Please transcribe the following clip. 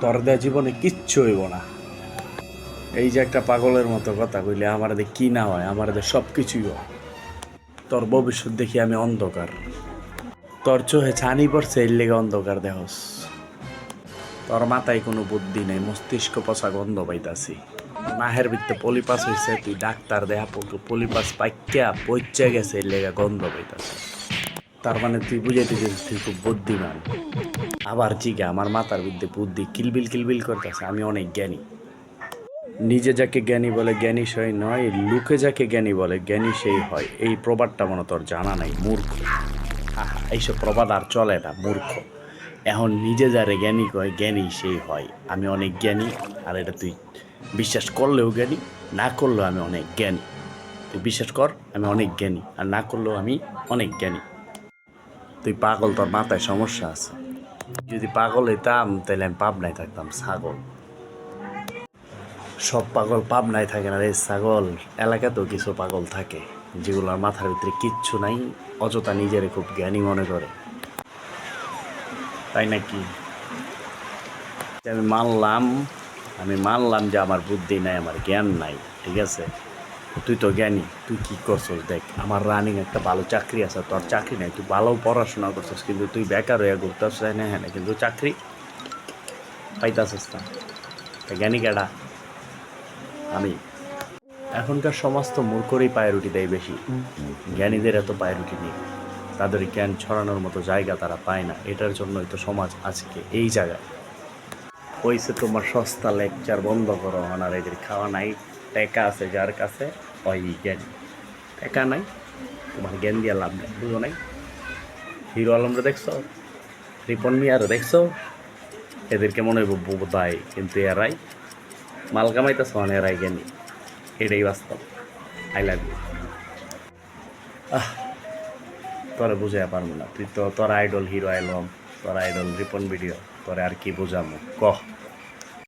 তোর দেয়া জীবনে কিচ্ছু হইব না। এই যে একটা পাগলের মতো কথা কইলে আমার দে কি না হয়, আমার দে সব কিছুই হয়। তোর ভবিষ্যৎ দেখি আমি অন্ধকার। তোর চোহে ছানি পড়ছে, এর লেগে অন্ধকার দেহস। তোর মাথায় কোনো বুদ্ধি নেই, মস্তিষ্ক পচা গন্ধ পাইতাছি। মাহের ভিত্তে পলিপাস হয়েছে তুই ডাক্তার দেহা পলিপাস পাইকা পচে গেছে, এর লেগে গন্ধ পাইতাছি। তার মানে তুই বুঝাইতে গেছিস তুই খুব বুদ্ধিমান। আবার জিগা আমার মাথার বিদ্যে বুদ্ধি কিলবিল কিলবিল করতেছে, আমি অনেক জ্ঞানী। নিজে যাকে জ্ঞানী বলে, জ্ঞানী সেই নয়, লোকে যাকে জ্ঞানী বলে, জ্ঞানী সেই হয়। এই প্রবাদটা মনে তোর জানা নাই, মূর্খ। এইসব প্রবাদ আর চলে না, মূর্খ। এখন নিজে যারে জ্ঞানী কয়, জ্ঞানী সেই হয়। আমি অনেক জ্ঞানী, আর এটা তুই বিশ্বাস করলেও জ্ঞানী, না করলেও আমি অনেক জ্ঞানী। তুই বিশ্বাস কর, আমি অনেক জ্ঞানী, আর না করলেও আমি অনেক জ্ঞানী। তুই পাগল, তোর মাথায় সমস্যা আছে। যদি পাগল হইতাম, তাহলে আমি পাবনায় থাকতাম, ছাগল। সব পাগল পাবনায় থাকে না রে ছাগল। এলাকাতেও কিছু পাগল থাকে, যেগুলোর মাথার ভিতরে কিচ্ছু নাই, অযথা নিজেরে খুব জ্ঞানী মনে করে। তাই নাকি? আমি মানলাম আমি মানলাম যে আমার বুদ্ধি নাই, আমার জ্ঞান নাই, ঠিক আছে? তুই তো জ্ঞানী, তুই কি করছস দেখ? আমার রানিং একটা ভালো চাকরি আছে, তোর চাকরি নাই, তুই ভালো পড়াশোনা করছিস, কিন্তু তুই বেকার হয়ে ঘুরতেছ না হ্যাঁ কিন্তু চাকরি পাইতাছিস না। জ্ঞানী কেডা? আমি। এখনকার সমাজ তো মূর্খরই পায়ের রুটি দেয় বেশি। জ্ঞানীদের এত পায়ের রুটি নেই। তাদের জ্ঞান ছড়ানোর মতো জায়গা তারা পায় না। এটার জন্যই তো সমাজ আজকে এই জায়গায়। হয়েছে তোমার সস্তা লেকচার বন্ধ করো আর এদের খাওয়া নাই, টাকা আছে যার কাছে। ওই জ্ঞান। টাকা নাই, তোমার জ্ঞান দিয়ে লাভ নেই, বুঝো নাই? হিরো আলমরা দেখছ? রিপন মিয়ারও দেখছ? এদেরকে মনে হইব বোধায় কিন্তু এরাই। মাল কামাইতেছ মানে এরাই জ্ঞানী। এটাই বাস্তব। আই লাভ ইউ আহ, তোরা বুঝাই পারব না। তুই তো, তোর আইডল হিরো আলম তোর আইডল রিপন ভিডিও তোরা আর কি বোঝামো? কহ।